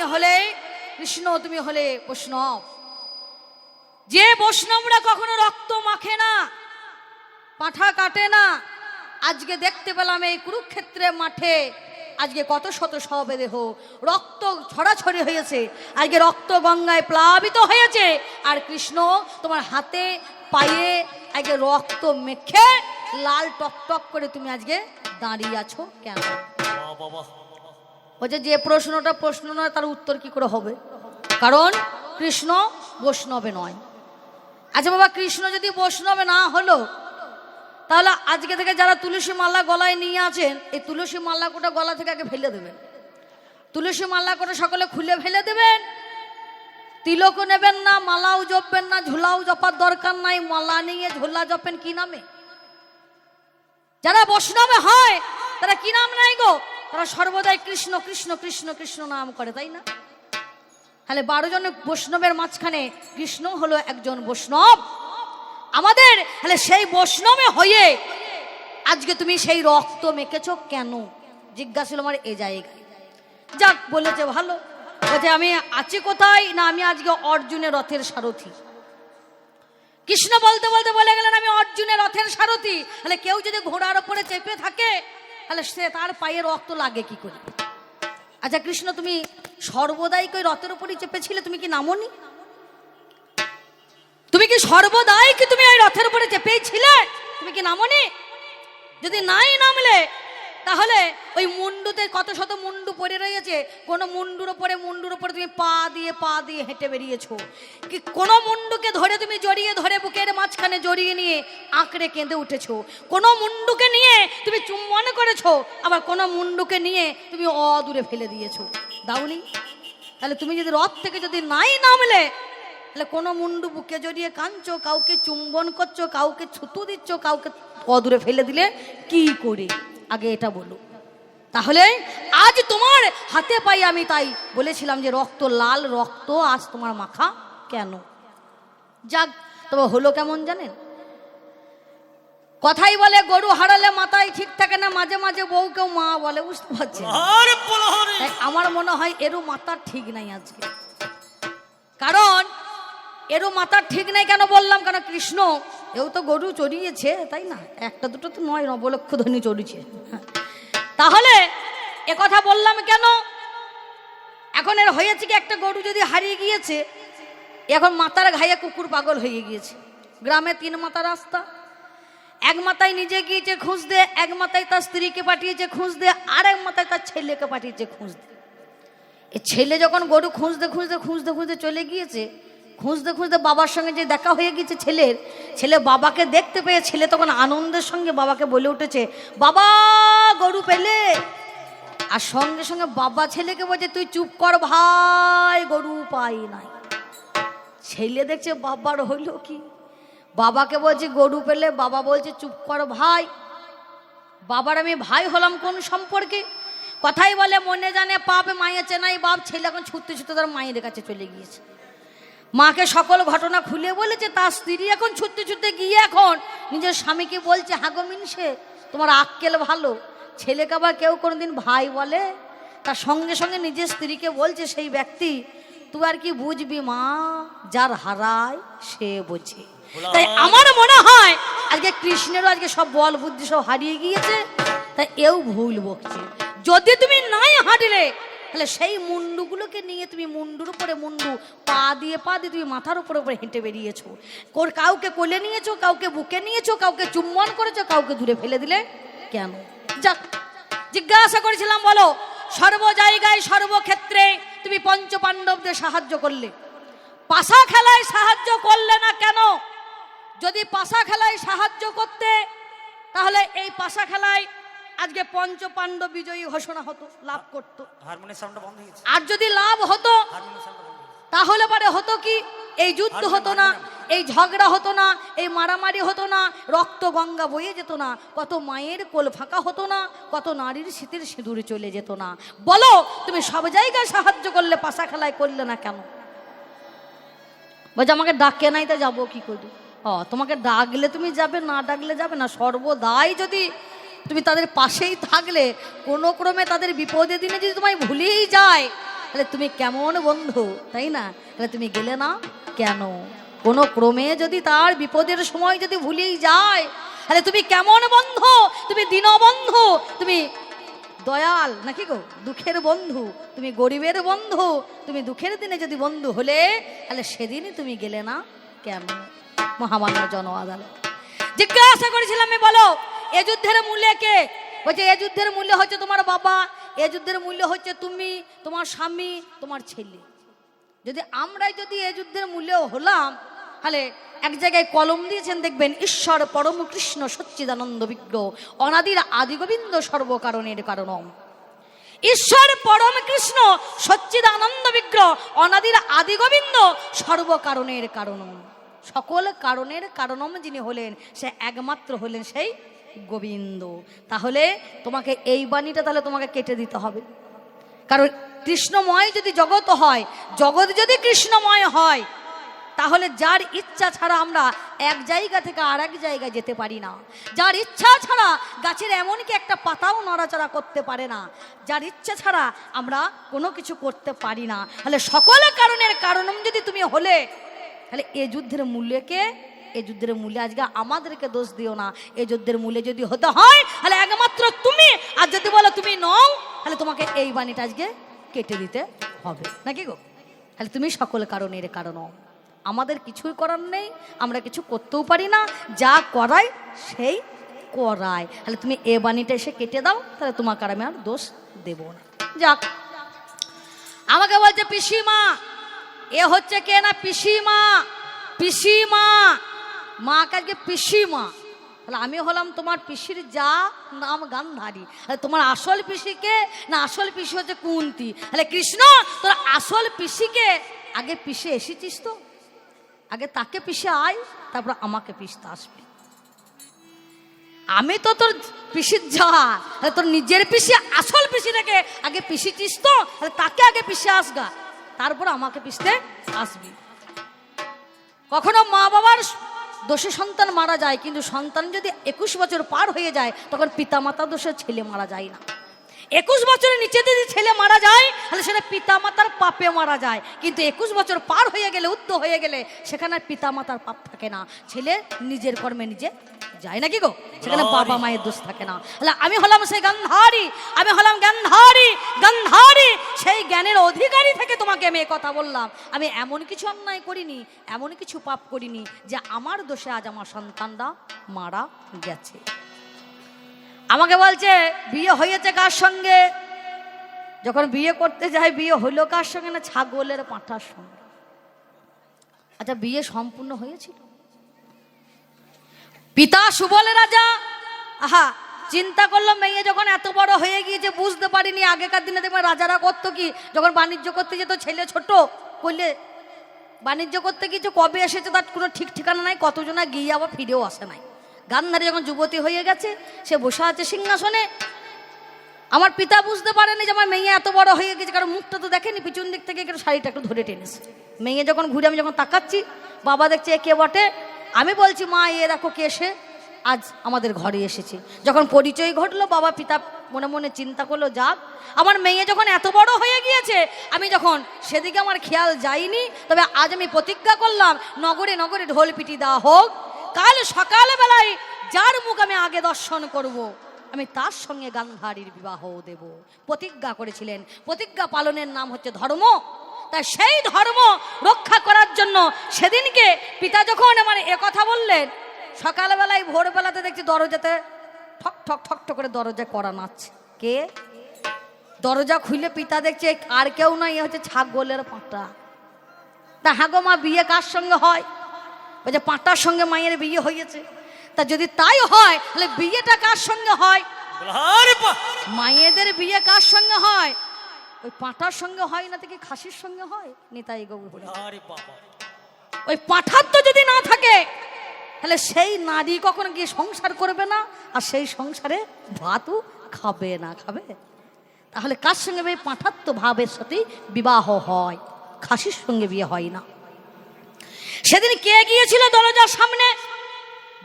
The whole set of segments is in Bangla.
তুমি হলে কৃষ্ণ তুমি হলে বৈষ্ণব। যে বৈষ্ণবরা কখনো রক্ত মাখে না পাঠা কাটে না আজকে দেখতে পেলাম এই কুরুক্ষেত্রে মাঠে আজকে কত শত সবে দেহ রক্ত ছড়াছড়ি হয়েছে আজকে রক্ত গঙ্গায় প্লাবিত হয়েছে আর কৃষ্ণ তোমার হাতে পায়ে আজকে রক্ত মেখে লাল টক টক করে তুমি আজকে দাঁড়িয়ে আছো কেন? বাহ, বলছে যে প্রশ্নটা প্রশ্ন নয়, তার উত্তর কি করে হবে? কারণ কৃষ্ণ বৈষ্ণবে নয়। আচ্ছা বাবা, কৃষ্ণ যদি বৈষ্ণবে না হলো, তাহলে আজকে থেকে যারা তুলসী মালা গলায় নিয়ে আছেন, এই তুলসী মালা কোটা গলা থেকে আগে ফেলে দেবেন। তুলসী মালা কোটা সকলে খুলে ফেলে দেবেন। তিলকও নেবেন না, মালাও জপবেন না, ঝুলাও জপার দরকার নাই, মালা নিয়ে ঝোলা জপেন কি নামে? যারা বৈষ্ণবে হয়, তারা কি নাম নাই গো? তারা সর্বদাই কৃষ্ণ কৃষ্ণ কৃষ্ণ কৃষ্ণ নাম করে, তাই না? তাহলে বারো জন বৈষ্ণবের মাঝখানে কৃষ্ণ হলো একজন বৈষ্ণব। আমাদের, তাহলে সেই বৈষ্ণবে হয়ে আজকে তুমি সেই রক্ত মেখেছো কেন? জিজ্ঞাসা আমার এ জায়গায়। যাক, বলেছে ভালো। বলছে, আমি আছি কোথায়? না, আমি আজকে অর্জুনের রথের সারথি। কৃষ্ণ বলতে বলতে বলে গেলেন, আমি অর্জুনের রথের সারথি। তাহলে কেউ যদি ঘোড়ার ওপরে চেপে থাকে তাহলে সে তার পায়ে রক্ত লাগে কি করে? আচ্ছা কৃষ্ণ, তুমি সর্বদাই কই রথের উপরই চেপেছিলে? তুমি কি নামনি? তুমি কি সর্বদাই কি তুমি ওই রথের উপরে চেপেই ছিলে তুমি কি নামনি? যদি নাই নামলে, তাহলে ওই মুন্ডুতে কত শত মুন্ডু পড়ে রয়েছে, কোনো মুন্ডুর ওপরে মুন্ডুর ওপরে তুমি পা দিয়ে পা দিয়ে হেঁটে বেরিয়েছো। কি কোনো মুন্ডুকে ধরে তুমি জড়িয়ে ধরে বুকের মাঝখানে জড়িয়ে নিয়ে আঁকড়ে কেঁদে উঠেছো। কোনো মুন্ডুকে নিয়ে তুমি চুম্বন করেছ, আবার কোনো মুন্ডুকে নিয়ে তুমি অদূরে ফেলে দিয়েছ। দাউনি তাহলে তুমি যদি রথ থেকে যদি নাই নামলে, তাহলে কোনো মুন্ডু বুকে জড়িয়ে কাঁদছো, কাউকে চুম্বন করছ, কাউকে ছুতু দিচ্ছ, কাউকে অদূরে ফেলে দিলে কি করে? আগে এটা বলো। তাহলে আজ তোমার হাতে পাই আমি তাই বলেছিলাম যে রক্ত লাল রক্ত, আজ তোমার মাখা কেন? যাক, তবে হলো কেমন জানেন? কথাই বলে গরু হারালে মাথায় ঠিক থাকে না মাঝে মাঝে বউকেও মা বলে বুঝতে পারছি। আমার মনে হয় এরও মাথা ঠিক নাই আজকে। কারণ এরও মাথা ঠিক নাই কেন বললাম? কেন কৃষ্ণ এও তো গরু চড়িয়েছে তাই না? একটা দুটো তো নয় নবলক্ষ ধনী চড়িয়েছে। তাহলে এ কথা বললাম কেন? এখন এর হয়েছে কি একটা গরু যদি হারিয়ে গিয়েছে এখন মাথার ঘাইয়ে কুকুর পাগল হয়ে গিয়েছে। গ্রামে তিন মাথা রাস্তা এক মাথায় নিজে গিয়েছে খুঁজতে এক মাথায় তার স্ত্রীকে পাঠিয়েছে খুঁজতে আর এক মাথায় তার ছেলেকে পাঠিয়েছে খুঁজতে এ ছেলে যখন গরু খুঁজতে খুঁজতে খুঁজতে খুঁজতে চলে গিয়েছে খুঁজতে খুঁজতে বাবার সঙ্গে যে দেখা হয়ে গিয়েছে ছেলের, ছেলে বাবাকে দেখতে পেয়ে ছেলে তখন আনন্দের সঙ্গে বাবাকে বলে উঠেছে, বাবা, গরু পেলে? আর সঙ্গে সঙ্গে বাবা ছেলেকে বলছে, তুই চুপ কর ভাই, গরু পাই নাই। ছেলে দেখছে বাবার হইল কি? বাবাকে বলছি, গরু পেলে বাবা বলছে, চুপ কর ভাই। বাবার আমি ভাই হলাম কোন সম্পর্কে? কথাই বলে, মনে জানে পাপ, মায়ে চেনাই বাপ। ছেলে এখন ছুটতে ছুটতে তার মায়ের কাছে চলে গিয়েছে। মাকে সকল ঘটনা খুলে বলেছে, তার স্ত্রী এখন ছুটতে ছুটতে গিয়ে এখন নিজের স্বামীকে বলছে হাগো মিনসে, তোমার আক্কেল ভালো। ছেলেকে আবার কেউ কোনোদিন ভাই বলে? তার সঙ্গে সঙ্গে নিজের স্ত্রীকে বলছে, সেই ব্যক্তি তুই আর কি বুঝবি মা? যার হারায় সে বোঝে। তাই আমার মনে হয় আজকে কৃষ্ণেরও আজকে সব বল বুদ্ধি সব হারিয়ে গিয়েছে তাই এও ভুল বকছে। যদি তুমি নাই হাঁটলে তাহলে সেই মুন্ডুগুলোকে নিয়ে তুমি মুন্ডুর উপরে মুন্ডু পা দিয়ে পা দিয়ে তুমি মাথার উপরে উপরে হেঁটে বেরিয়েছো। কোর- কাউকে কোলে নিয়েছো কাউকে বুকে নিয়েছো কাউকে চুম্বন করেছ কাউকে দূরে ফেলে দিলে কেন? যাক জিজ্ঞাসা করেছিলাম বলো সর্ব জায়গায় সর্বক্ষেত্রে তুমি পঞ্চ পাণ্ডবদের সাহায্য করলে। পাশা খেলায় সাহায্য করলে না কেন? যদি পাশা খেলায় সাহায্য করতে তাহলে এই পাশা খেলায় আজকে পঞ্চ পাণ্ডব বিজয়ী ঘোষণা হতো লাভ করতো। আর যদি লাভ হতো। তাহলে পরে হতো কি? এই যুদ্ধ হতো না, এই ঝগড়া হতো না, এই মারামারি হতো না, রক্ত গঙ্গা বয়ে যেত না, কত মায়ের কোল ফাঁকা হতো না, কত নারীর শীতের সিঁদুরে চলে যেত না। বলো, তুমি সব জায়গায় সাহায্য করলে পাশা খেলায় করলে না কেন? বলছে, আমাকে ডাকে নাই তো যাব কি করি? ও, তোমাকে ডাকলে তুমি যাবে, না ডাকলে যাবে না। সর্বদাই যদি তুমি তাদের পাশেই থাকলে, কোনো ক্রমে তাদের বিপদের দিনে যদি তোমায় ভুলেই যায়, তাহলে তুমি কেমন বন্ধু, তাই না? তাহলে তুমি গেলে না কেন? কোনো ক্রমে যদি তার বিপদের সময় যদি ভুলেই যায়, তাহলে তুমি কেমন বন্ধু? তুমি দীনবন্ধু? তুমি দয়াল নাকি গো? দুঃখের বন্ধু। তুমি গরিবের বন্ধু। তুমি দুঃখের দিনে যদি বন্ধু হলে, তাহলে সেদিনই তুমি গেলে না? কেন? মহামান্য জন আদালত। জিজ্ঞাসা করেছিলাম আমি, বলো, এ যুদ্ধের মূল্য কে? বলছে, এ যুদ্ধের মূল্য হচ্ছে তোমার বাবা, এ যুদ্ধের মূল্য হচ্ছে তুমি, তোমার স্বামী, তোমার ছেলে। যদি আমরাই যদি এ যুদ্ধের মূল্য হলাম, তাহলে এক জায়গায় কলম দিয়েছেন, দেখবেন ঈশ্বর পরম কৃষ্ণ সচ্চিদানন্দ বিগ্রহ, অনাদির আদিগোবিন্দ সর্বকারণের কারণম। ঈশ্বর পরম কৃষ্ণ সচ্চিদানন্দ বিগ্রহ, অনাদির আদিগোবিন্দ সর্বকারণের কারণম। সকল কারণের কারণম যিনি হলেন, সে একমাত্র হলেন সেই গোবিন্দ। তাহলে তোমাকে এই বাণীটা তাহলে তোমাকে কেটে দিতে হবে। কারণ কৃষ্ণময় যদি জগৎ হয়, জগৎ যদি কৃষ্ণময় হয়, তাহলে যার ইচ্ছা ছাড়া আমরা এক জায়গা থেকে আর এক জায়গায় যেতে পারি না। যার ইচ্ছা ছাড়া গাছের এমনকি একটা পাতাও নড়াচড়া করতে পারে না। যার ইচ্ছা ছাড়া আমরা কোনো কিছু করতে পারি না। তাহলে সকল কারণের কারণম যদি তুমি হলে, তাহলে এ যুদ্ধের মূল্যকে এ যুদ্ধের মূল্যে আজকে আমাদেরকে দোষ দিও না। এ যুদ্ধের মূল্যে যদি হতে হয়, তাহলে একমাত্র তুমি। আর যদি বলো তুমি নও, তাহলে তোমাকে এই বাণীটা আজকে কেটে দিতে হবে। নাকি গো? তাহলে তুমি সকল কারণের কারণ আমাদের কিছুই করার নেই, আমরা কিছু করতেও পারি না, যা করায় সেই করায় তাহলে তুমি এ বাণীটা এসে কেটে দাও, তাহলে তোমাকে আর আমি আর দোষ দেব না। যাক। আমাকে বলছে, পিসিমা, এ হচ্ছে কে না পিসিমা? পিসিমা, মা কাজকে পিসিমা। তাহলে আমি হলাম তোমার পিসির যা নাম গান্ধারী তোমার আসল পিসিকে না আসল পিসি হচ্ছে কুন্তি? তাহলে কৃষ্ণ, তোর আসল পিসিকে আগে পিসে এসেছিস তো? আগে তাকে পিসে আয়, তারপর আমাকে পিসতে আসবে। আমি তো তোর পিসির যা তোর নিজের পিসি আসল পিসিটাকে আগে পিসিছিস তো? তাকে আগে পিসে আসগা, তারপর আমাকে পিসতে আসবি। কখনো মা বাবার দোষে সন্তান মারা যায়, কিন্তু সন্তান যদি একুশ বছর পার হয়ে যায়, তখন পিতামাতা দোষে ছেলে মারা যায় না। একুশ বছরের নিচে যদি ছেলে মারা যায়, তাহলে সেটা পিতামাতার পাপে মারা যায়। কিন্তু একুশ বছর পার হয়ে গেলে উদ্ধ হয়ে গেলে, সেখানে পিতামাতার পাপ থাকে না। ছেলে নিজের কর্মে নিজে যায় নাকি গো? সেখানে বাবা মায়ের দোষ থাকে না। তাহলে আমি হলাম সেই গান্ধারী আমি হলাম গান্ধারী গান্ধারী। সেই জ্ঞানের অধিকারী থেকে তোমাকে আমি কথা বললাম। আমি এমন কিছু অন্যায় করিনি এমন কিছু পাপ করিনি যে আমার দোষে আজ আমার সন্তানরা মারা গেছে। আমাকে বলছে বিয়ে হয়েছে কার সঙ্গে? যখন বিয়ে করতে যায় বিয়ে হলো কার সঙ্গে? না ছাগলের পাঁঠার সঙ্গে। আচ্ছা বিয়ে সম্পূর্ণ হয়েছিল? পিতা সুবল রাজা। আহা, চিন্তা করল মেয়ে যখন এত বড় হয়ে গিয়েছে, বুঝতে পারিনি আগেকার দিনে দেখবেন রাজারা করতো কি। যখন বাণিজ্য করতে যেত, ছেলে ছোট করলে বাণিজ্য করতে গিয়েছে, কবে এসেছে তার কোনো ঠিক ঠিকানা নাই, কতজনা গিয়ে আবার ফিরেও আসে নাই। গান্ধারী যখন যুবতী হয়ে গেছে, সে বসে আছে সিংহাসনে। আমার পিতা বুঝতে পারেনি যে আমার মেয়ে এত বড় হয়ে গেছে, কারণ মুখটা তো দেখেনি, পিছন দিক থেকে একটু শাড়িটা একটু ধরে টেনেছে। মেয়ে যখন ঘুরে আমি যখন তাকাচ্ছি, বাবা দেখছে কে বটে? আমি বলছি, মা, এ দেখো কে এসে আজ আমাদের ঘরে এসেছে যখন পরিচয় ঘটলো, বাবা, পিতা মনে মনে চিন্তা করল, যাক, আমার মেয়ে যখন এত বড় হয়ে গিয়েছে, আমি যখন সেদিকে আমার খেয়াল যাইনি তবে আজ আমি প্রতিজ্ঞা করলাম, নগরে নগরে ঢোল পিটি দেওয়া হোক, কাল সকালবেলায় যার মুখ আমি আগে দর্শন করব। আমি তার সঙ্গে গান্ধারীর বিবাহ দেব। প্রতিজ্ঞা করেছিলেন। প্রতিজ্ঞা পালনের নাম হচ্ছে ধর্ম। তাই সেই ধর্ম রক্ষা করার জন্য সেদিনকে পিতা যখন আমার কথা বললেন, সকালবেলায় ভোরবেলাতে দেখছি দরজাতে ঠক ঠক ঠক ঠক করে দরজা করা নাচ্ছে। কে? দরজা খুলে পিতা দেখছে, আর কেউ নয় এ হচ্ছে ছাগলের পাঁটা। তা হাগো মা, বিয়ে কার সঙ্গে হয়? বলছে পাঁটার সঙ্গে মায়ের বিয়ে হয়েছে। তা যদি তাই হয় তাহলে বিয়েটা কার সঙ্গে হয়! মায়েদের বিয়ে কার সঙ্গে হয়? ওই পাঁটার সঙ্গে হয় না থেকে খাসির সঙ্গে হয়? নিতাই গৌর ওই পাঁঠার তো যদি না থাকে তাহলে সেই নারী কখনো গিয়ে সংসার করবে না? আর সেই সংসারে ভাতও খাবে না খাবে? তাহলে কার সঙ্গে বিয়ে পাঁঠার ভাবের সাথে বিবাহ হয়। খাসির সঙ্গে বিয়ে হয় না। সেদিন কে গিয়েছিল দরজার সামনে?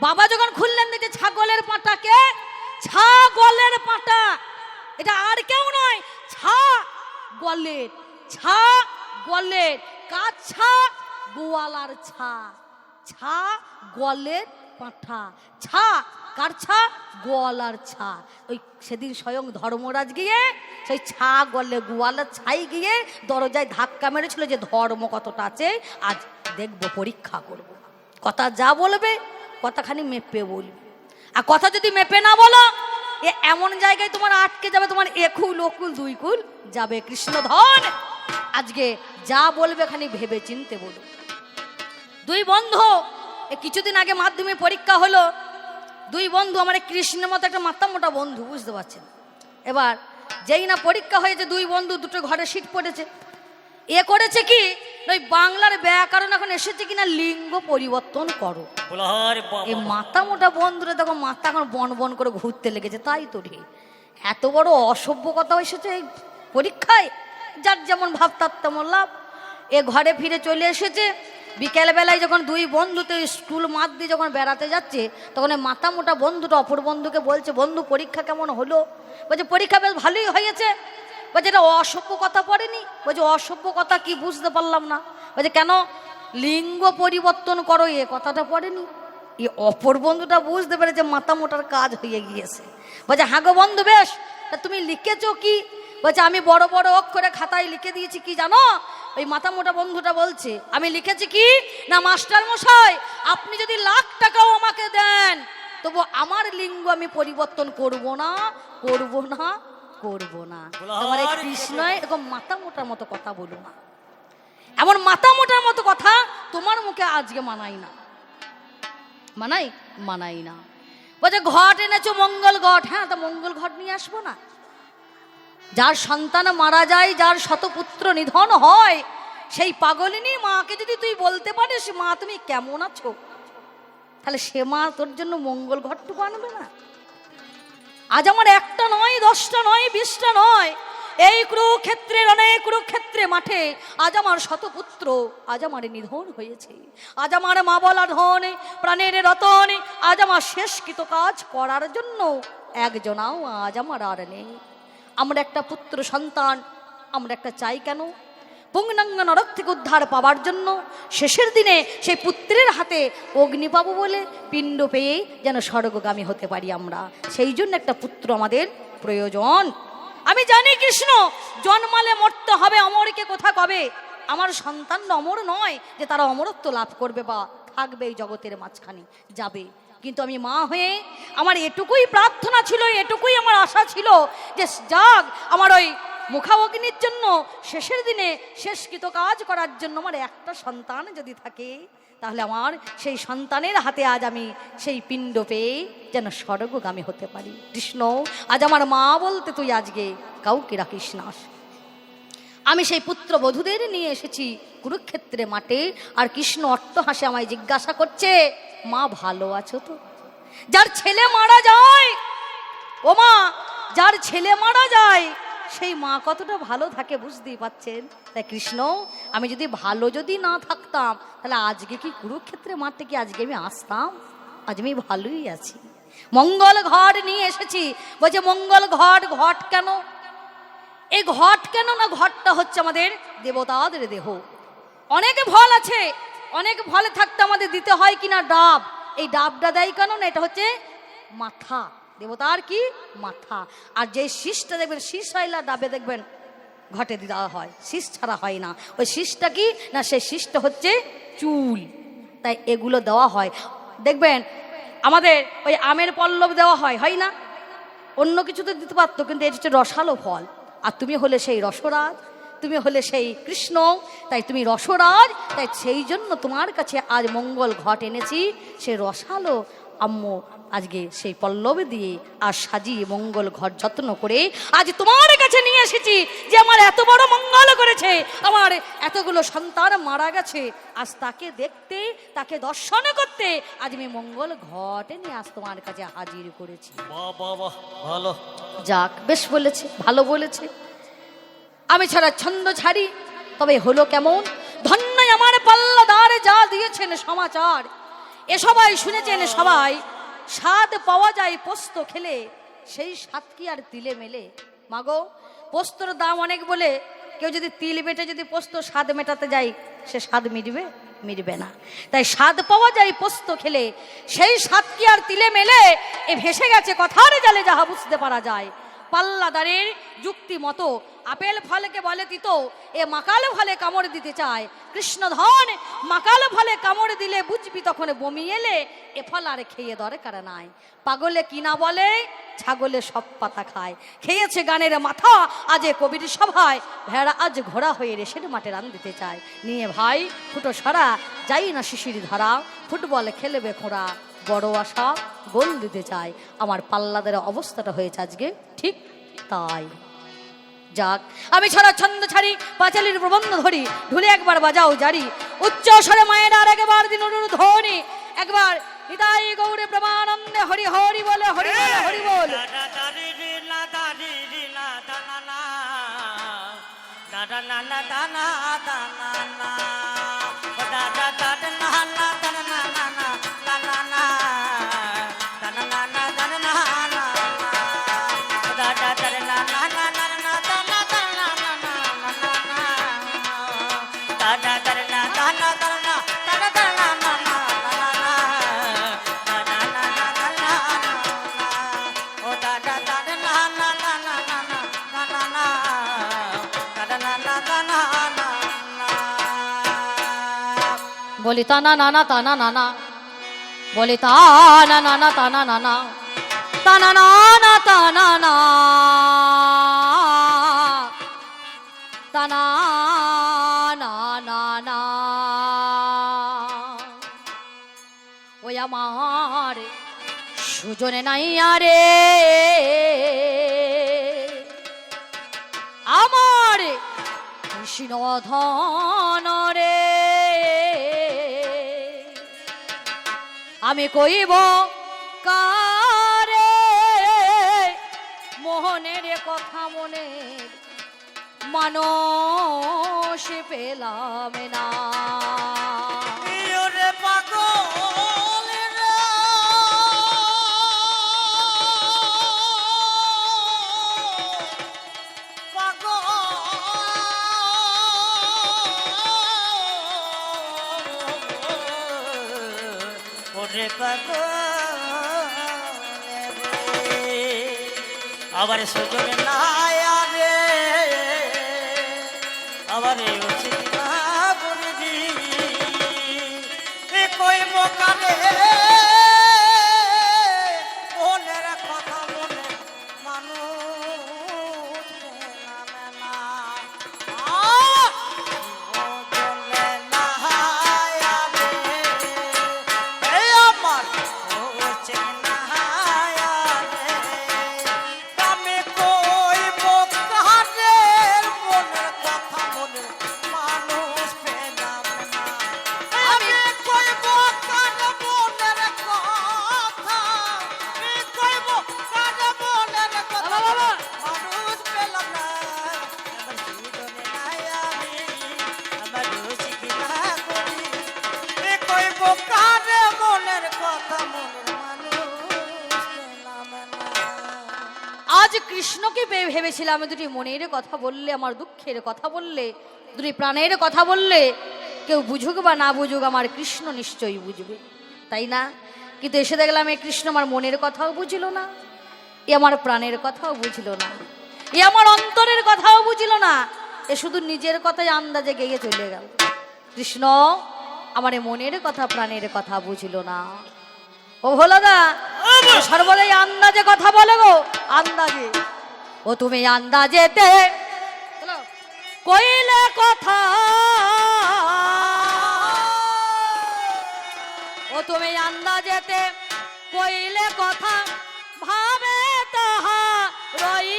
বাবা যখন খুললেন দেখে ছাগলের পাটাকে ছাগলের পাটা। এটা আর কেউ নয় ছা গলের ছা গলের কার ছা গোয়ালার ছা ছা গলের পাঁঠা। ছা, কার ছা? গোয়ালার ছা। ওই সেদিন স্বয়ং ধর্মরাজ গিয়ে, সেই ছা গলে গোয়ালার ছাই গিয়ে দরজায় ধাক্কা মেরেছিল যে ধর্ম কতটা আছে, আজ দেখব, পরীক্ষা করব। কথা যা বলবে কথাখানি মেপে বলবে আর কথা যদি মেপে না বলো, এ এমন জায়গায় তোমার আটকে যাবে, তোমার একুল ওকুল দুই কুল যাবে কৃষ্ণধন। আজকে যা বলবে খানি ভেবে চিনতে বলো। দুই বন্ধু, এ কিছুদিন আগে মাধ্যমিক পরীক্ষা হলো। দুই বন্ধু, আমার কৃষ্ণের মতো একটা মাথা মোটা বন্ধু, বুঝতে পারছেন? এবার যেই না পরীক্ষা হয়েছে, দুই বন্ধু দুটো ঘরে সিট পড়েছে। এ করেছে কি ওই বাংলার ব্যাকরণ এখন এসেছে কিনা লিঙ্গ পরিবর্তন করো। এই মাথা মোটা বন্ধুরা দেখো মাথা এখন বন বন করে ঘুরতে লেগেছে তাই তো রে। এত বড় অসভ্য কথা এসেছে এই পরীক্ষায় যার যেমন ভাব তার তেমন লাভ। এ ঘরে ফিরে চলে এসেছে বিকেলবেলায় যখন দুই বন্ধুতে স্কুল মাঠ দিয়ে যখন বেড়াতে যাচ্ছে তখন এই মাথা মোটা বন্ধুটা অপর বন্ধুকে বলছে বন্ধু পরীক্ষা কেমন হলো? বলছে পরীক্ষা বেশ ভালোই হয়েছে। বলছে এটা অসভ্য কথা পড়েনি? বলছে অসভ্য কথা কি বুঝতে পারলাম না। বলছে কেন? লিঙ্গ পরিবর্তন করো, এ কথাটা পড়েনি। এই অপর বন্ধুটা বুঝতে পেরেছে মাথা মোটার কাজ হয়ে গিয়েছে। বলছে হ্যাঁ গো বন্ধু, বেশ। তা তুমি লিখেছো কি? বলছে আমি বড় বড় অক্ষরে খাতায় লিখে দিয়েছি, কি জানো? ওই মাথা মোটা বন্ধুটা বলছে, আমি লিখেছি কি? না, মাস্টার মশাই, আপনি যদি লাখ টাকাও আমাকে দেন, তবু আমার লিঙ্গ আমি পরিবর্তন করব না করব না। করব না। তোমার এই কৃষ্ণয় এরকম মাথা মোটার মতো কথা বলো না। এমন মাথা মোটার মতো কথা তোমার মুখে আজকে মানাই না। মানাই? মানাই না। বলছে ঘট এনেছো মঙ্গল ঘট। হ্যাঁ তা মঙ্গল ঘট নিয়ে আসব না। যার সন্তান মারা যায় যার শতপুত্র নিধন হয় সেই পাগলিনী মাকে যদি তুই বলতে পারিস মা তুমি কেমন আছো? তাহলে সে মা তোর জন্য মঙ্গল ঘটটুকু আনবে না? আজ আমার একটা নয়, দশটা নয়, বিশটা নয়। এই কুরুক্ষেত্রের অনেক কুরুক্ষেত্রে মাঠে আজ আমার শতপুত্র, আজ আমার নিধন হয়েছে। আজ আমার মা বলা ধন, প্রাণের রতন, আজ আমার শেষকৃত কাজ করার জন্য একজনাও আজ আমার আর নেই। আমরা একটা পুত্র সন্তান, আমরা একটা চাই কেন? পুঙ্গাঙ্গ নরক থেকে উদ্ধার পাওয়ার জন্য শেষের দিনে সেই পুত্রের হাতে অগ্নি পাবো বলে পিণ্ড পেয়ে যেন স্বর্গগামী হতে পারি আমরা। সেই জন্য একটা পুত্র আমাদের প্রয়োজন। আমি জানি কৃষ্ণ, জন্মালে মরতে হবে অমরকে কোথা কবে? আমার সন্তান অমর নয় যে তারা অমরত্ব লাভ করবে বা থাকবে এই জগতের মাঝখানে, যাবে। কিন্তু আমি মা হয়ে আমার এটুকুই প্রার্থনা ছিল, এটুকুই আমার আশা ছিল যে যাক, আমার ওই মুখাগ্নির জন্য শেষের দিনে শেষকৃত কাজ করার জন্য আমার একটা সন্তান যদি থাকে, তাহলে আমার সেই সন্তানের হাতে আজ আমি সেই পিণ্ড পেয়ে যেন স্বর্গগামী হতে পারি। কৃষ্ণ, আজ আমার মা বলতে তুই আজকে কাউকে রাখিস না। আমি সেই পুত্র বধূদের নিয়ে এসেছি কুরুক্ষেত্রে মাঠে, আর কৃষ্ণ অট্টহাসে আমায় জিজ্ঞাসা করছে মা ভালো আছো তো? যার ছেলে মারা যায়, ও মা, যার ছেলে মারা যায়, সেই মা কতটা ভালো থাকে বুঝতেই পাচ্ছেন? তাই কৃষ্ণ, আমি যদি ভালো যদি না থাকতাম, তাহলে আজকে কি কুরুক্ষেত্রে মারতে কি আজকে আমি আসতাম? আজ আমি ভালোই আছি। মঙ্গল ঘট নিয়ে এসেছি। বলছে, মঙ্গল ঘট ঘট কেন? এই ঘট কেন না ঘটটা হচ্ছে আমাদের দেবতাদের দেহ। অনেক ভল আছে। অনেক ভালো থাকতে আমাদের দিতে হয় কিনা ডাব? এই ডাবটা দেয় কেন না? এটা হচ্ছে মাথা। দেবতার কি? মাথা। আর যে শীষটা দেখবেন, শীষ হইলা ডাবে দেখবেন ঘটে দেওয়া হয়। শীষ ছাড়া হয় না। ওই শীষটা কি? না, সেই শীষটা হচ্ছে চুল। তাই এগুলো দেওয়া হয়। দেখবেন, আমাদের ওই আমের পল্লব দেওয়া হয় হয় না? অন্য কিছু তো দিতে পারতো, কিন্তু এটা হচ্ছে রসালো ফল। আর তুমি হলে সেই রসরাজ। তুমি হলে সেই কৃষ্ণ তাই তুমি রসরাজ তাই সেই জন্য তোমার কাছে আজ মঙ্গল ঘট এনেছি। সে রসালো আম্মু আজকে সেই পল্লব দিয়ে আর সাজিয়ে মঙ্গল ঘর যত্ন করে আজ তোমার কাছে নিয়ে এসেছি যে আমার এত বড় মঙ্গল করেছে। আমার এতগুলো সন্তান মারা গেছে আজ তাকে দেখতে তাকে দর্শন করতে আজ আমি মঙ্গল ঘটে নিয়ে আজ তোমার কাছে হাজির করেছি। ভালো। যাক বেশ বলেছে ভালো বলেছে। আমি ছাড়া ছন্দ ছাড়ি, তবে হলো কেমন? ধন্যই আমার পাল্লাদার যা দিয়েছেন সমাচার। এ সবাই শুনেছেন সবাই, স্বাদ পাওয়া যায় পোস্ত খেলে, সেই স্বাদ কি আর দিলে মেলে? মাগো, পোস্তর দাম অনেক বলে, কেউ যদি তিল বেটে যদি পোস্ত স্বাদ মেটাতে যায়, সে স্বাদ মিটবে মিটবে না। তাই স্বাদ পাওয়া যায় পোস্ত খেলে, সেই স্বাদ কি আর তিলে মেলে? এ ভেসে গেছে কথার জালে যাহা বুঝতে পারা যায়। পাল্লাদারের যুক্তি মতো। আপেল ফলকে বলে তিতো, এ মাকাল ফলে কামড় দিতে চায়। কৃষ্ণধন মাকাল ফলে কামড় দিলে বুঝবি তখন বমি এলে, এ ফল আর খেয়ে দরকার নাই। পাগলে কিনা বলে, ছাগলে সব পাতা খায়। খেয়েছে গানের মাথা, আজ এ কবির সভায়। ভেড়া আজ ঘোড়া হয়ে রেশের মাঠে রান দিতে চায়। নিয়ে ভাই, ফুটো সরা, যাই না শিশির ধরা, ফুটবল খেলবে খোঁড়া। বড় আশা গোল দিতে চায় আমার পাল্লাদের অবস্থাটা হয়েছে আজকে ঠিক তাই যাক আমি ছাড়া ছন্দ ছাড়ি পাঁচালির প্রবন্ধ ধরি ঢুলে একবার বাজাও জারি উচ্চ স্বরে মায়ের আর একবার দিন ধ্বনি একবার হৃদয় গৌরে প্রমানন্দে হরি হরি বলে হরি হরি বল দাদা না দাদি না দাদা না দাদা দাদা না বলি তানা না না না না না বলি তা না না তানা তা না না না না না না না না না না না না আমার সুজনে নাই আরে আমার কৃষ্ণ ধন রে আমি কইব কারে? মোহনের কথা মনে মানস পেলাম না। আবার সুযোগ নাই আরে আবার উচিত কই মোকারে আজ কৃষ্ণকে ভেবেছিলাম, দুটি মনের কথা বললে, আমার দুঃখের কথা বললে, দুটি প্রাণের কথা বললে, কেউ বুঝুক বা না বুঝুক, আমার কৃষ্ণ নিশ্চয়ই বুঝবে। তাই না? কিন্তু এসে দেখলাম এই কৃষ্ণ আমার মনের কথাও বুঝল না, এ আমার প্রাণের কথাও বুঝল না, এ আমার অন্তরের কথাও বুঝিল না, এ শুধু নিজের কথাই আন্দাজে গেয়ে চলে গেল। কৃষ্ণ, আমার এ মনের কথা, প্রাণের কথা বুঝল না। ও ভোলাদা সর্বদাই আন্দাজে কথা বলে গো। আন্দাজে। ও তুমি আন্দাজেতে কইলে কথা। ও তুমি আন্দাজেতে কইলে কথা। ভাবে তাহা রই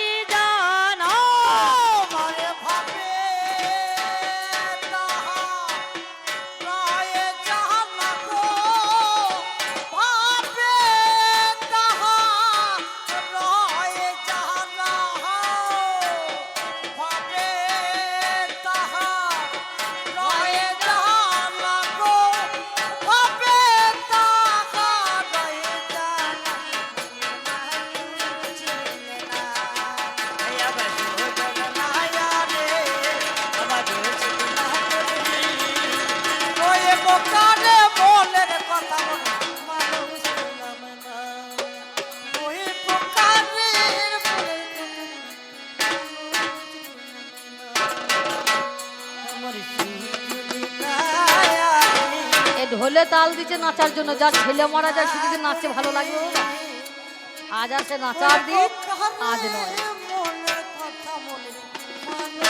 নাচার জন্য যা ছেলে মারা যায় সে যদি নাচে ভালো লাগবে বাবা? আজ আছে নাচার দিন আজ নয়। মনে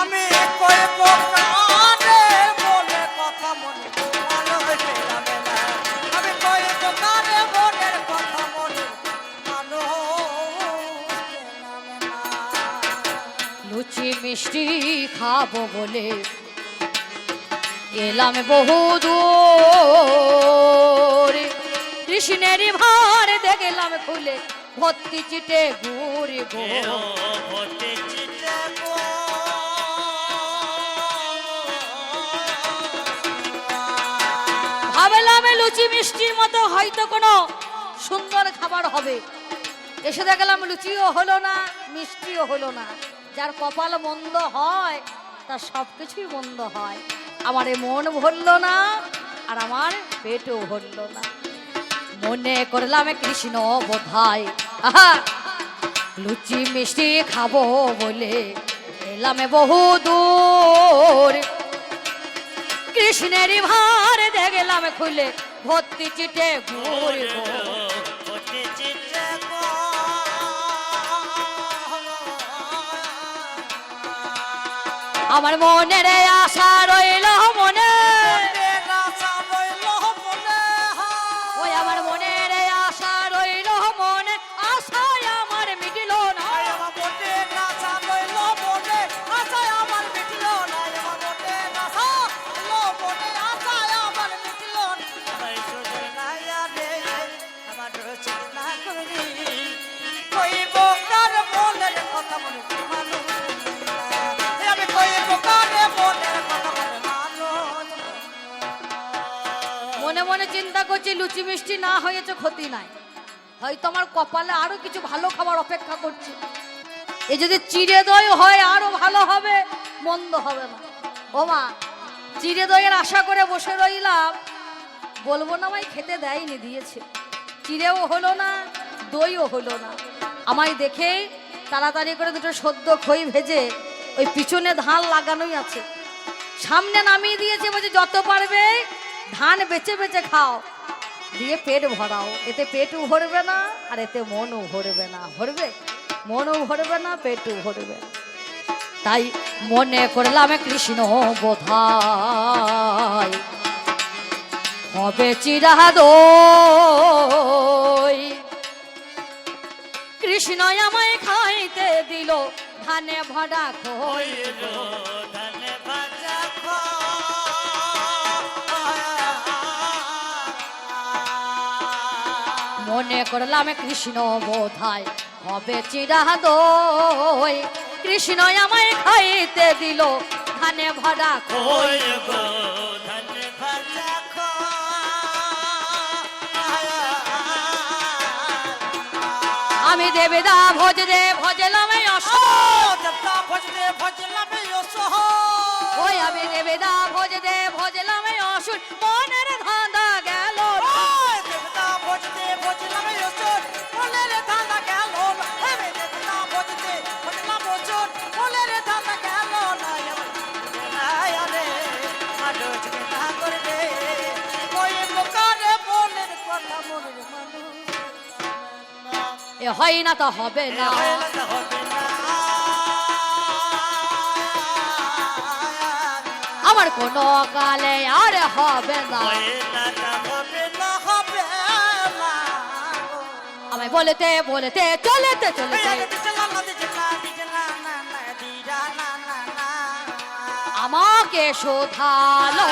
আমি কানে কথা মনে আমি কানে কথা মনে লুচি মিষ্টি খাব বলে এলাম বহু দূর কৃষ্ণের ভার দেখলাম খুলে ভর্তি চিটে ঘুরে গো ভাবলাম লুচি মিষ্টির মতো হয়তো কোনো সুন্দর খাবার হবে। এসে দেখলাম লুচিও হলো না, মিষ্টিও হলো না। যার কপাল মন্দ হয়, তার সব কিছুই মন্দ হয়। আমার মন ভরল না, আর আমার পেটও ভরল না। মনে করলাম কৃষ্ণ বোধায় আহা, লুচি মিষ্টি খাব বলে এলাম বহু দূর। কৃষ্ণের ভার দেখলাম খুলে, ভর্তি চিটে ঘুরে আমার মনের আশা রইল মনে মনে চিন্তা করছি, লুচি মিষ্টি না হয়েছে ক্ষতি নাই। হয়তো আমার কপালে আরও কিছু ভালো খাবার অপেক্ষা করছে। এ যদি চিড়ে দই হয়, আরও ভালো হবে, মন্দ হবে না। ও মা চিড়ে দইয়ের আশা করে বসে রইলাম। বলব না আমায় খেতে দেয়নি, দিয়েছে। চিড়েও হলো না, দইও হলো না। আমায় দেখে তাড়াতাড়ি করে দুটো সদ্য খই ভেজে ওই পিছনে ধান লাগানোই আছে। সামনে নামিয়ে দিয়েছে বলছে, যত পারবে ধান বেচে বেচে খাও। দিয়ে পেট ভরাও। এতে পেটও ভরবে না, আর এতে মনও ভরবে না। ভরবে? মনও ভরবে না পেটও ভরবে তাই মনে করলাম কৃষ্ণ বোধায় হবে চিরাদ কৃষ্ণ আমায় খাইতে দিল, ধানে ভরা খই মনে করলাম কৃষ্ণ বোধায়। হবে চিরা দই কৃষ্ণ আমায় খাইতে দিল। ধানে ভরা খই আমি দেবেদা ভোজ দে ভজলাম ওই আমি দেবেদা ভোজ দে ভজলাম অসুর। গেল এ হয় না তো হবে না। আমার কোনো কালে আর হবে না। আমায় বলেতে বলেতে চলেতে চলেতে। আমাকে শোধালো।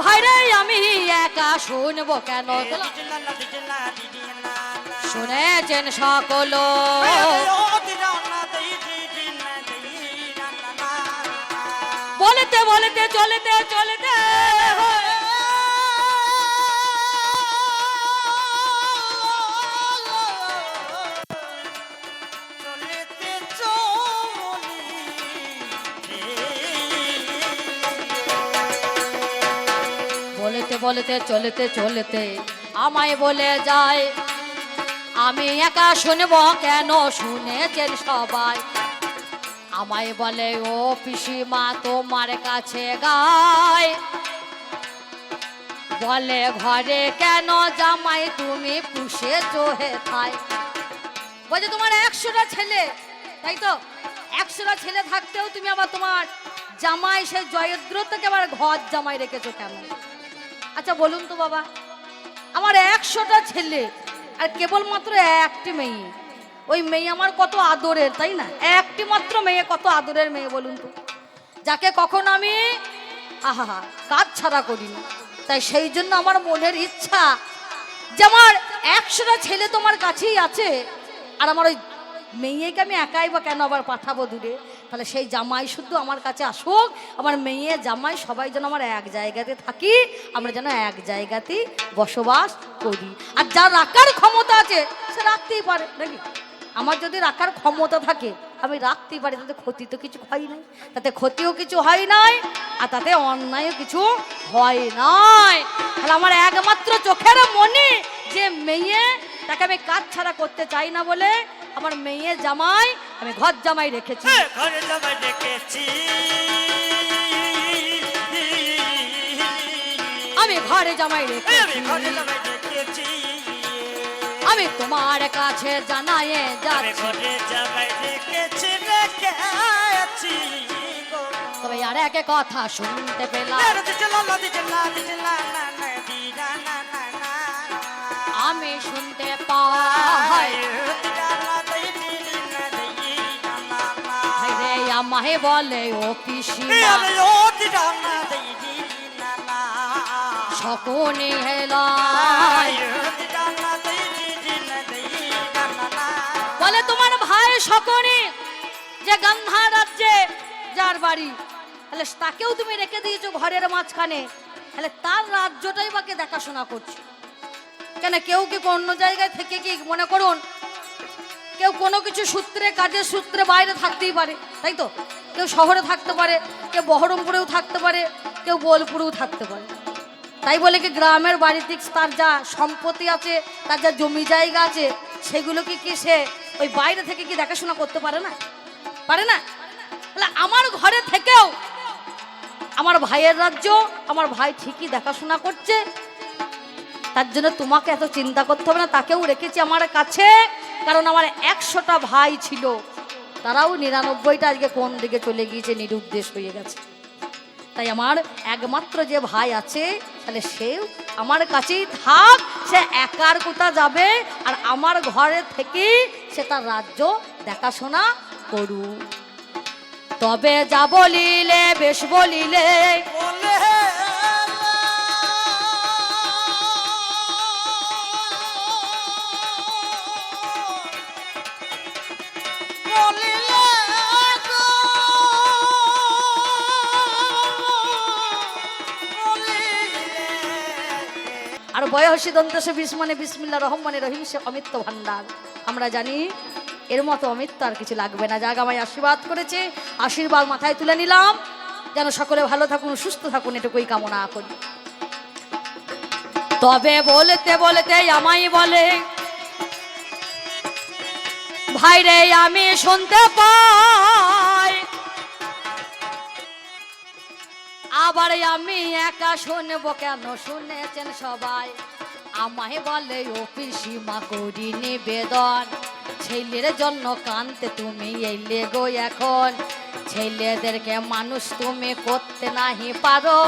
ভাইরে আমি একা শুনব কেন? শুনেছেন সকল। বলেতে বলেতে চলেতে চলেতে। বলেতে বলেতে চলেতে চলেতে আমায় বলে যায়, আমি একা শুনব কেন? শুনেছেন সবাই? আমায় বলে, ও পিসিমা, তোমার কাছে গায় বলে, ঘরে কেন জামাই তুমি পুষে চোহে খায় বলছে, তোমার একশোটা ছেলে, তাই তো? একশোটা ছেলে থাকতেও তুমি আবার তোমার জামাই, সেই জয়দ্রথকে আবার ঘর জামাই রেখেছো কেন? আচ্ছা বলুন তো বাবা। আমার একশোটা ছেলে আর কেবলমাত্র একটি মেয়ে। ওই মেয়ে আমার কত আদরের, তাই না? একটি মাত্র মেয়ে, কত আদরের মেয়ে, বলুন তো। যাকে কখন আমি আহা, কাজ ছাড়া করি না তাই সেই জন্য আমার মনের ইচ্ছা যে আমার একশোটা ছেলে তোমার কাছেই আছে। আর আমার ওই মেয়েকে আমি একাই বা কেন আবার পাঠাবো দূরে? তাহলে সেই জামাই শুদ্ধ আমার কাছে আসুক, আমার মেয়ে, জামাই, সবাই যেন আমার এক জায়গাতে থাকি, আমরা যেন এক জায়গাতেই বসবাস করি। আর যার রাখার ক্ষমতা আছে, সে রাখতেই পারে, নাকি? আমার যদি রাখার ক্ষমতা থাকে, আমি রাখতেই পারি, তাতে ক্ষতি তো কিছু হয় নাই। তাতে ক্ষতিও কিছু হয় নাই, আর তাতে অন্যায়ও কিছু হয় নাই। তাহলে আমার একমাত্র চোখের মনে যে মেয়ে, তাকে আমি কাজ ছাড়া করতে চাই না বলে, আমার মেয়ে, জামাই আমি ঘর জামাই রেখেছি ঘরে জামাই ডেকেছি আমি ঘরে জামাই রেখেছি আমি তোমার কাছে জানাই ঘরে জামাই তবে আর এক কথা শুনতে পেলাম। আমি শুনতে পাই আমায় বলে ও লা। সকনে। বলে তোমার ভাই সকনে যে গান্ধা রাজ্যে যার বাড়ি তাহলে তাকেও তুমি রেখে দিয়েছ ঘরের মাঝখানে তাহলে তার রাজ্যটাই বাকে দেখাশোনা করছ কেন কেউ কি অন্য জায়গায় থেকে কি মনে করুন কেউ কোনো কিছু সূত্রে, কাজের সূত্রে বাইরে থাকতেই পারে, তাই তো? কেউ শহরে থাকতে পারে, কেউ বহরমপুরেও থাকতে পারে, কেউ বোলপুরেও থাকতে পারে। তাই বলে কি গ্রামের বাড়িতে তার যা সম্পত্তি আছে, তার যা জমি জায়গা আছে সেগুলো কি কি সে ওই বাইরে থেকে কি দেখাশোনা করতে পারে না? পারে না? তাহলে আমার ঘরে থেকেও আমার ভাইয়ের রাজ্য, আমার ভাই ঠিকই দেখাশোনা করছে, তার জন্য তোমাকে এত চিন্তা করতে হবে না, তাকেও রেখেছি আমার কাছে। কারণ আমার একশোটা ভাই ছিল। তারাও নিরানব্বইটা আজকে কোন দিকে চলে গিয়েছে নিরুদ্দেশ হয়ে গেছে। তাই আমার একমাত্র যে ভাই আছে, তাহলে সেও আমার কাছেই থাক, সে একার কোথা যাবে আর আমার ঘরে থেকেই সে তার রাজ্য দেখাশোনা করুক। তবে যা বলিলে, বেশ বলিলে বয়সী দন্তসে বিষ মানে বিসমিল্লা রহমানে রহিম, সে অমিত্য ভান্ডার আমরা জানি এর মতো অমিত্য আর কিছু লাগবে না। যাক, আমায় আশীর্বাদ করেছে। আশীর্বাদ মাথায় তুলে নিলাম। যেন সকলে ভালো থাকুন, সুস্থ থাকুন, এটুকুই কামনা করি। তবে বলতে বলতে আমায় বলে ভাই রে আমি শুনতে পাই আবার আমি একা শুনব কেন? শুনেছেন সবাই। আমায় বলে, ও পিসিমা করি নিবেদন ছেলের জন্য কানতে তুমি এলে গো এখন। ছেলেদেরকে মানুষ তুমি করতে নাহি পারো।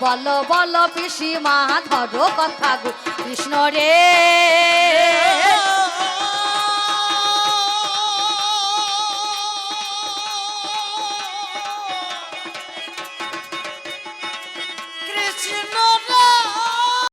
বলো বলো পিসিমা, ধরো কথা গো। কৃষ্ণ রে